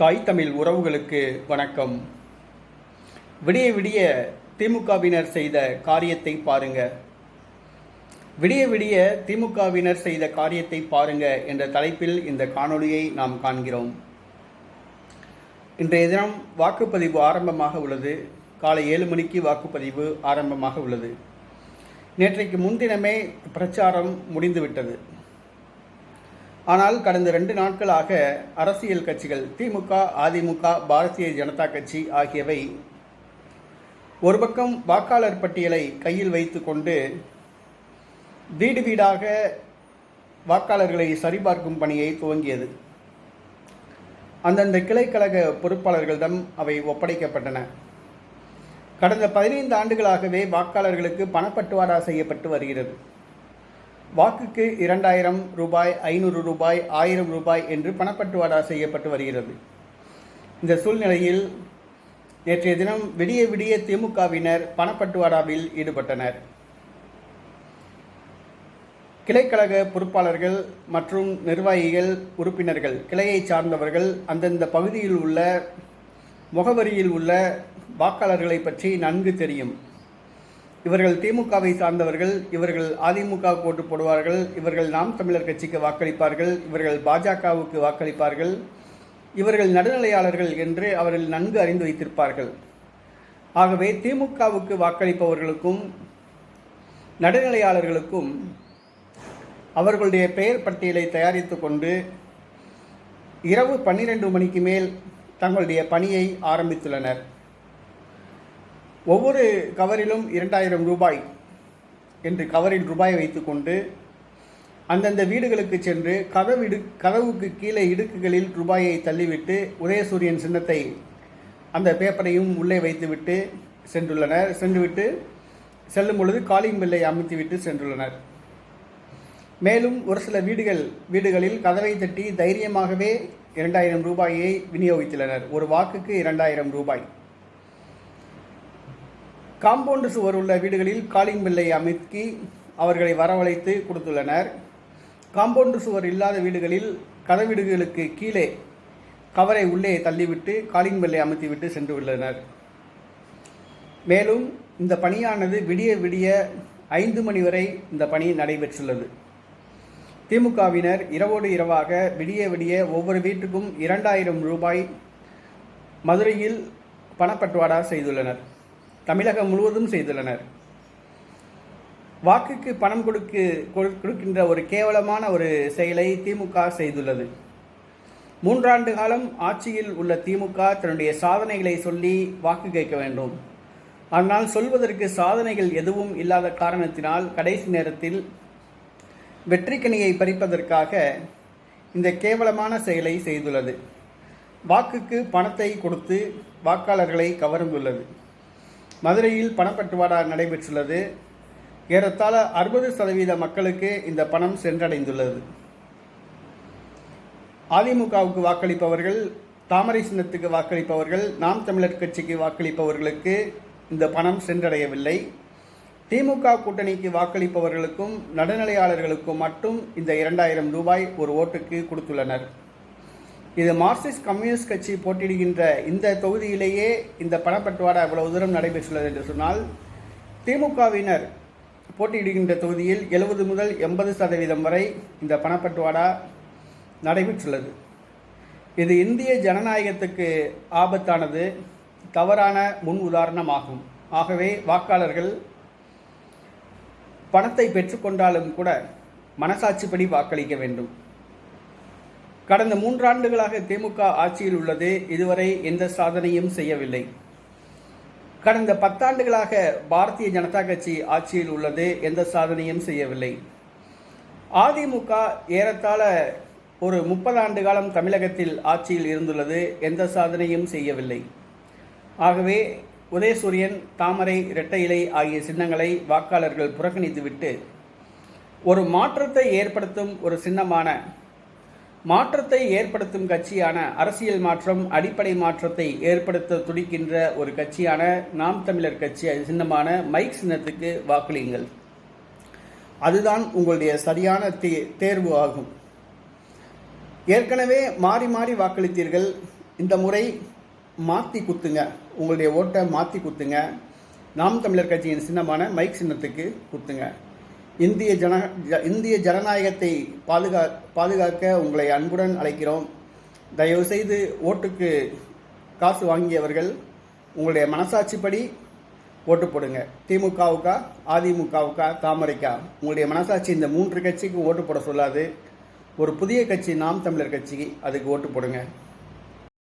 தாய் தமிழ் உறவுகளுக்கு வணக்கம். விடிய விடிய திமுகவினர் செய்த காரியத்தை பாருங்க. விடிய விடிய திமுகவினர் செய்த காரியத்தை பாருங்க என்ற தலைப்பில் இந்த காணொளியை நாம் காண்கிறோம். இன்றைய தினம் வாக்குப்பதிவு ஆரம்பமாக உள்ளது. காலை ஏழு மணிக்கு வாக்குப்பதிவு ஆரம்பமாக உள்ளது. நேற்றைக்கு முன்தினமே பிரச்சாரம் முடிந்துவிட்டது. ஆனால் கடந்த ரெண்டு நாட்களாக அரசியல் கட்சிகள் திமுக அதிமுக பாரதிய ஜனதா கட்சி ஆகியவை ஒரு பக்கம் வாக்காளர் பட்டியலை கையில் வைத்துக்கொண்டு வீடு வீடாக வாக்காளர்களை சரிபார்க்கும் பணியை துவங்கியது. அந்தந்த கிளைக்கழக பொறுப்பாளர்களிடம் அவை ஒப்படைக்கப்பட்டன. கடந்த பதினைந்து ஆண்டுகளாகவே வாக்காளர்களுக்கு பணப்பட்டுவாடா செய்யப்பட்டு வருகிறது. வாக்குக்கு இரண்டாயிரம் ரூபாய் ஐநூறு ரூபாய் ஆயிரம் ரூபாய் என்று பணப்பட்டுவாடா செய்யப்பட்டு வருகிறது. இந்த சூழ்நிலையில் நேற்றைய தினம் விடிய விடிய திமுகவினர் பணப்பட்டுவாடாவில் ஈடுபட்டனர். கிளைக்கழக பொறுப்பாளர்கள் மற்றும் நிர்வாகிகள் உறுப்பினர்கள் கிளையை சார்ந்தவர்கள் அந்தந்த பகுதியில் உள்ள முகவரியில் உள்ள வாக்காளர்களை பற்றி நன்கு தெரியும். இவர்கள் திமுகவை சார்ந்தவர்கள் இவர்கள் அதிமுக ஓட்டு போடுவார்கள் இவர்கள் நாம் தமிழர் கட்சிக்கு வாக்களிப்பார்கள் இவர்கள் பாஜகவுக்கு வாக்களிப்பார்கள் இவர்கள் நடுநிலையாளர்கள் என்று அவர்கள் நன்கு அறிந்து வைத்திருப்பார்கள். ஆகவே திமுகவுக்கு வாக்களிப்பவர்களுக்கும் நடுநிலையாளர்களுக்கும் அவர்களுடைய பெயர் பட்டியலை தயாரித்து கொண்டு இரவு பன்னிரண்டு மணிக்கு மேல் தங்களுடைய பணியை ஆரம்பித்துள்ளனர். ஒவ்வொரு கவரிலும் இரண்டாயிரம் ரூபாய் என்று கவரில் ரூபாய் வைத்துக்கொண்டு அந்தந்த வீடுகளுக்கு சென்று கதவிடு கதவுக்கு கீழே இடுக்குகளில் ரூபாயை தள்ளிவிட்டு உதயசூரியன் சின்னத்தை அந்த பேப்பரையும் உள்ளே வைத்துவிட்டு சென்றுள்ளனர். சென்றுவிட்டு செல்லும் பொழுது காலிங் பில்லை அமைத்துவிட்டு சென்றுள்ளனர். மேலும் ஒரு சில வீடுகள் வீடுகளில் கதவை தட்டி தைரியமாகவே இரண்டாயிரம் ரூபாயை விநியோகித்துள்ளனர் ஒரு வாக்குக்கு இரண்டாயிரம் ரூபாய். காம்பவுண்டு சுவர் உள்ள வீடுகளில் காலிங் பில்லை அமைக்கி அவர்களை வரவழைத்து கொடுத்துள்ளனர். காம்பவுண்டு சுவர் இல்லாத வீடுகளில் கதவீடுகளுக்கு கீழே கவரை உள்ளே தள்ளிவிட்டு காலிங் பெல்லை அமைத்துவிட்டு சென்றுள்ளனர் மேலும் இந்த பணியானது விடிய விடிய ஐந்து மணி வரை இந்த பணி நடைபெற்றுள்ளது. திமுகவினர் இரவோடு இரவாக விடிய விடிய ஒவ்வொரு வீட்டுக்கும் இரண்டாயிரம் ரூபாய் மதுரையில் பணப்பட்டுவாடா செய்துள்ளனர். தமிழகம் முழுவதும் செய்துள்ளனர். வாக்குக்கு பணம் கொடுக்கு கொடுக்கின்ற ஒரு கேவலமான ஒரு செயலை திமுக செய்துள்ளது. மூன்றாண்டு காலம் ஆட்சியில் உள்ள திமுக தன்னுடைய சாதனைகளை சொல்லி வாக்கு கேட்க வேண்டும். ஆனால் சொல்வதற்கு சாதனைகள் எதுவும் இல்லாத காரணத்தினால் கடைசி நேரத்தில் வெற்றிக்கனியை பறிப்பதற்காக இந்த கேவலமான செயலை செய்துள்ளது. வாக்குக்கு பணத்தை கொடுத்து வாக்காளர்களை கவர்ந்துள்ளது. மதுரையில் பணப்பட்டுவாடா நடைபெற்றுள்ளது. ஏறத்தாழ அறுபது சதவீத மக்களுக்கு இந்த பணம் சென்றடைந்துள்ளது. அதிமுகவுக்கு வாக்களிப்பவர்கள் தாமரை சின்னத்துக்கு வாக்களிப்பவர்கள் நாம் தமிழர் கட்சிக்கு வாக்களிப்பவர்களுக்கு இந்த பணம் சென்றடையவில்லை. திமுக கூட்டணிக்கு வாக்களிப்பவர்களுக்கும் நடுநிலையாளர்களுக்கும் மட்டும் இந்த இரண்டாயிரம் ரூபாய் ஒரு ஓட்டுக்கு கொடுத்துள்ளனர். இது மார்க்சிஸ்ட் கம்யூனிஸ்ட் கட்சி போட்டியிடுகின்ற இந்த தொகுதியிலேயே இந்த பணப்பட்டுவாடா இவ்வளவு தூரம் நடைபெற்றுள்ளது என்று சொன்னால் திமுகவினர் போட்டியிடுகின்ற தொகுதியில் எழுபது முதல் எண்பது சதவீதம் வரை இந்த பணப்பட்டுவாடா நடைபெற்றுள்ளது. இது இந்திய ஜனநாயகத்துக்கு ஆபத்தானது தவறான முன் உதாரணமாகும். ஆகவே வாக்காளர்கள் பணத்தை பெற்றுக்கொண்டாலும் கூட மனசாட்சிப்படி வாக்களிக்க வேண்டும். கடந்த மூன்றாண்டுகளாக திமுக ஆட்சியில் உள்ளது இதுவரை எந்த சாதனையும் செய்யவில்லை. கடந்த பத்தாண்டுகளாக பாரதிய ஜனதா கட்சி ஆட்சியில் உள்ளது எந்த சாதனையும் செய்யவில்லை. அதிமுக ஏறத்தாழ ஒரு முப்பது ஆண்டு காலம் தமிழகத்தில் ஆட்சியில் இருந்துள்ளது எந்த சாதனையும் செய்யவில்லை. ஆகவே உதயசூரியன் தாமரை இரட்டை இலை ஆகிய சின்னங்களை வாக்காளர்கள் புறக்கணித்துவிட்டு ஒரு மாற்றத்தை ஏற்படுத்தும் ஒரு சின்னமான மாற்றத்தை ஏற்படுத்தும் கட்சியான அரசியல் மாற்றம் அடிப்படை மாற்றத்தை ஏற்படுத்த துடிக்கின்ற ஒரு கட்சியான நாம் தமிழர் கட்சி சின்னமான மைக் சின்னத்துக்கு வாக்களியுங்கள். அதுதான் உங்களுடைய சரியான தே தேர்வு ஆகும். ஏற்கனவே மாறி மாறி வாக்களித்தீர்கள். இந்த முறை மாற்றி குத்துங்க. உங்களுடைய ஓட்டை மாற்றி குத்துங்க. நாம் தமிழர் கட்சியின் சின்னமான மைக் சின்னத்துக்கு குத்துங்க. இந்திய ஜன ஜ- இந்திய ஜனநாயகத்தை பாதுகா பாதுகாக்க உங்களை அன்புடன் அழைக்கிறோம். தயவுசெய்து ஓட்டுக்கு காசு வாங்கியவர்கள் உங்களுடைய மனசாட்சிப்படி ஓட்டு போடுங்க. திமுகவுக்கா அதிமுகவுக்கா தாமரைக்கா? உங்களுடைய மனசாட்சி இந்த மூன்று கட்சிக்கு ஓட்டு போட சொல்லாது. ஒரு புதிய கட்சி நாம் தமிழர் கட்சிக்கு அதுக்கு ஓட்டு போடுங்க.